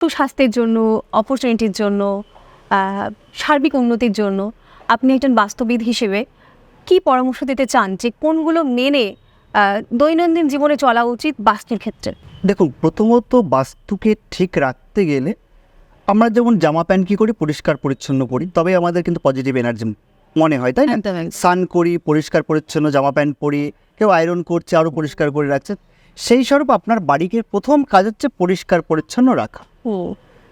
সুস্বাস্থ্যের জন্য অপরচুনিটির জন্য সার্বিক উন্নতির জন্য আপনি একজন বাস্তবিদ হিসেবে কি পরামর্শ দিতে চান যে কোনগুলো মেনে দৈনন্দিন জীবনে চলা উচিত বাস্তুর ক্ষেত্রে? দেখুন প্রথমত বাস্তুকে ঠিক রাখতে গেলে আমরা যেমন জামা প্যান্ট কী করি? পরিষ্কার পরিচ্ছন্ন করি তবে আমাদের কিন্তু পজিটিভ এনার্জি মনে হয় তাই না। স্নান করি পরিষ্কার পরিচ্ছন্ন জামা প্যান্ট পরি কেউ আয়রন করছে আরও পরিষ্কার করে রাখছে। সেই স্বরূপ আপনার বাড়িকে প্রথম কাজ হচ্ছে পরিষ্কার পরিচ্ছন্ন রাখা।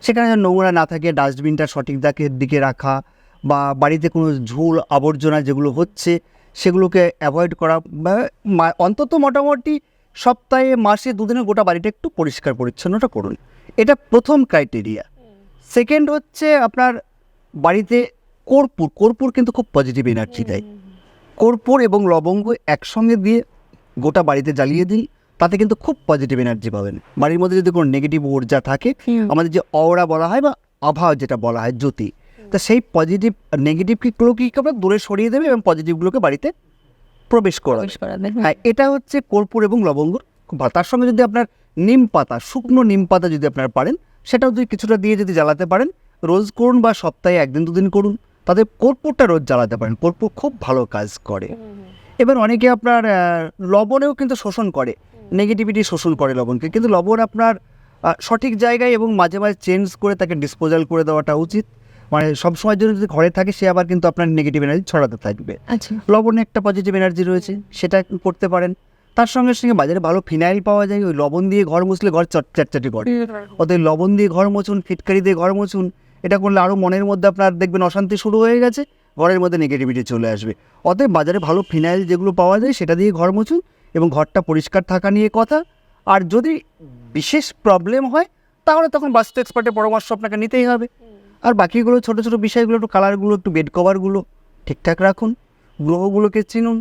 সেখানে যেন নোংরা না থাকে ডাস্টবিনটা সঠিক দাগের দিকে রাখা বা বাড়িতে কোনো ঝুল আবর্জনা যেগুলো হচ্ছে সেগুলোকে অ্যাভয়েড করা বা মা- অন্তত মোটামুটি সপ্তাহে মাসে দুদিনে গোটা বাড়িটা একটু পরিষ্কার পরিচ্ছন্নটা করুন। এটা প্রথম ক্রাইটেরিয়া সেকেন্ড হচ্ছে আপনার বাড়িতে কর্পূর কর্পূর কিন্তু খুব পজিটিভ এনার্জি দেয়। কর্পূর এবং লবঙ্গ একসঙ্গে দিয়ে গোটা বাড়িতে জ্বালিয়ে দিন। তাতে কিন্তু খুব পজিটিভ এনার্জি পাবেন। বাড়ির মধ্যে যদি কোনো নেগেটিভ ঊর্জা থাকে আমাদের যে অওরা বলা হয় বা আভা যেটা বলা হয় জ্যোতি তা সেই পজিটিভ নেগেটিভগুলোকে কি আমরা দূরে সরিয়ে দেবে এবং পজিটিভগুলোকে বাড়িতে প্রবেশ করাবে। প্রবেশ হ্যাঁ এটা হচ্ছে কর্পূর এবং লবঙ্গ। খুব ভালো। তার সঙ্গে যদি আপনার নিম পাতা শুকনো নিম পাতা যদি আপনার পারেন সেটাও যদি কিছুটা দিয়ে যদি জ্বালাতে পারেন রোজ করুন বা সপ্তাহে একদিন দুদিন করুন তাতে কর্পূরটা রোজ জ্বালাতে পারেন। কর্পূর খুব ভালো কাজ করে। এবার অনেকে আপনার লবণেও কিন্তু শোষণ করে। নেগেটিভিটি শোষণ করে লবণকে। কিন্তু লবণ আপনার সঠিক জায়গায় এবং মাঝে মাঝে চেঞ্জ করে তাকে ডিসপোজাল করে দেওয়াটা উচিত। মানে সবসময় জন্য যদি ঘরে থাকে সে আবার কিন্তু আপনার নেগেটিভ এনার্জি ছড়াতে থাকবে। আচ্ছা। লবণে একটা পজিটিভ এনার্জি রয়েছে সেটা করতে পারেন। তার সঙ্গে সঙ্গে বাজারে ভালো ফিনাইল পাওয়া যায় ওই লবণ দিয়ে ঘর মুছলে ঘর চট চাটচাটি করে। অতএব লবণ দিয়ে ঘর মুছুন ফিটকারি দিয়ে ঘর মুছুন এটা করলে আরও মনের মধ্যে আপনার দেখবেন অশান্তি শুরু হয়ে গেছে। ঘরের মধ্যে নেগেটিভিটি চলে আসবে। অতএব বাজারে ভালো ফিনাইল যেগুলো পাওয়া যায় সেটা দিয়ে ঘর মুছুন এবং ঘরটা পরিষ্কার থাকা নিয়ে কথা। আর যদি বিশেষ প্রবলেম হয় তাহলে তখন বাস্তু এক্সপার্টের পরামর্শ আপনাকে নিতেই হবে। আর বাকিগুলো ছোটো ছোটো বিষয়গুলো একটু কালারগুলো একটু বেড কভারগুলো ঠিকঠাক রাখুন। গ্রহগুলোকে চিনুন।